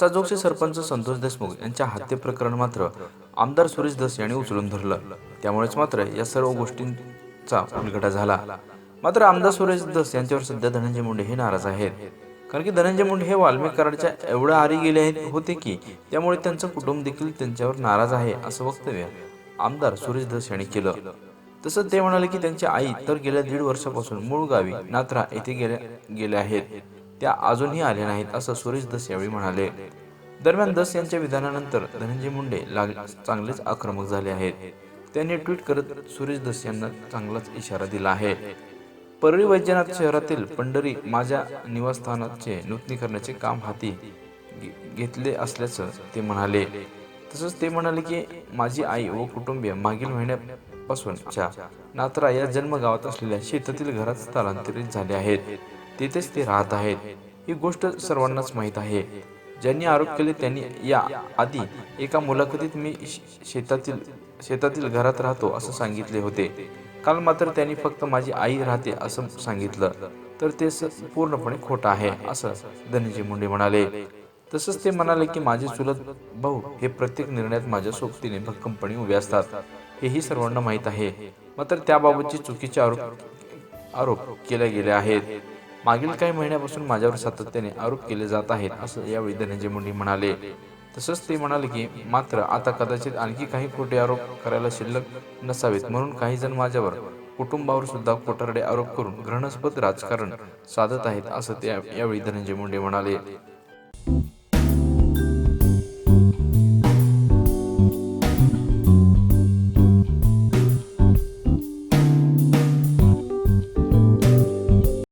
साजोगचे सरपंच संतोष देशमुख यांच्या हत्येप्रकरण मात्र आमदार सुरेश दस यांनी उचलून धरलं. त्यामुळेच मात्र या सर्व गोष्टींचा उलगडा झाला. मात्र आमदार सुरेश दस यांच्यावर सध्या धनंजय मुंडे हे नाराज आहेत. कारण की धनंजय मुंडे हे वाल्मिक कराडच्या एवढ्या आरी गेले होते की त्यामुळे त्यांचं कुटुंब देखील त्यांच्यावर नाराज आहे असं वक्तव्य आमदार सुरेश दस यांनी केलं. तसंच ते म्हणाले की त्यांची आई तर गेल्या दीड वर्षापासून मूळ गावी नात्रा येथे गेल्या गेल्या आहेत. त्या अजूनही आल्या नाहीत असं सुरेश दस यावेळी म्हणाले. दरम्यान दस यांच्या विधानानंतर धनंजय मुंडे लाग चांगलेच आक्रमक झाले आहेत. त्यांनी ट्विट करत सुरेश दस यांना चांगलाच इशारा दिला आहे. परळी वैद्यनाथ शहरातील पंढरी माझ्या निवासस्थानाचे नूतनीकरणाचे काम हाती घे- घेतले असल्याचं ते म्हणाले. तसंच ते म्हणाले की माझी आई व कुटुंबीय मागील महिन्यापासूनच्या नात्रा या जन्मगावात असलेल्या शेतातील घरात स्थलांतरित झाले आहेत. तेथेच ते राहत आहेत. ही गोष्ट सर्वांनाच माहीत आहे. ज्यांनी आरोप केले त्यांनी या आधी एका मुलाखतीत मी शेतातील शेतातील घरात राहतो असं सांगितले होते. काल मात्र त्यांनी फक्त माझी आई राहते असं सांगितलं. तर ते पूर्णपणे खोटं आहे असं धनंजय मुंडे म्हणाले. तसंच ते म्हणाले की माझे चुलत भाऊ हे प्रत्येक निर्णयात माझ्या सोबतीने भक्कमपणे उभे असतात. हेही सर्वांना माहीत आहे. मात्र त्याबाबतचे चुकीचे आरोप आरोप केले गेले आहेत. मागील काही महिन्यापासून माझ्यावर सातत्याने आरोप केले जात आहेत असं यावेळी धनंजय मुंडे म्हणाले. तसंच ते म्हणाले की मात्र आता कदाचित आणखी काही खोटे आरोप करायला शिल्लक नसावेत म्हणून काही जण माझ्यावर कुटुंबावर सुद्धा कोठारडे आरोप करून घृणास्पद राजकारण साधत आहेत असं ते यावेळी धनंजय मुंडे म्हणाले.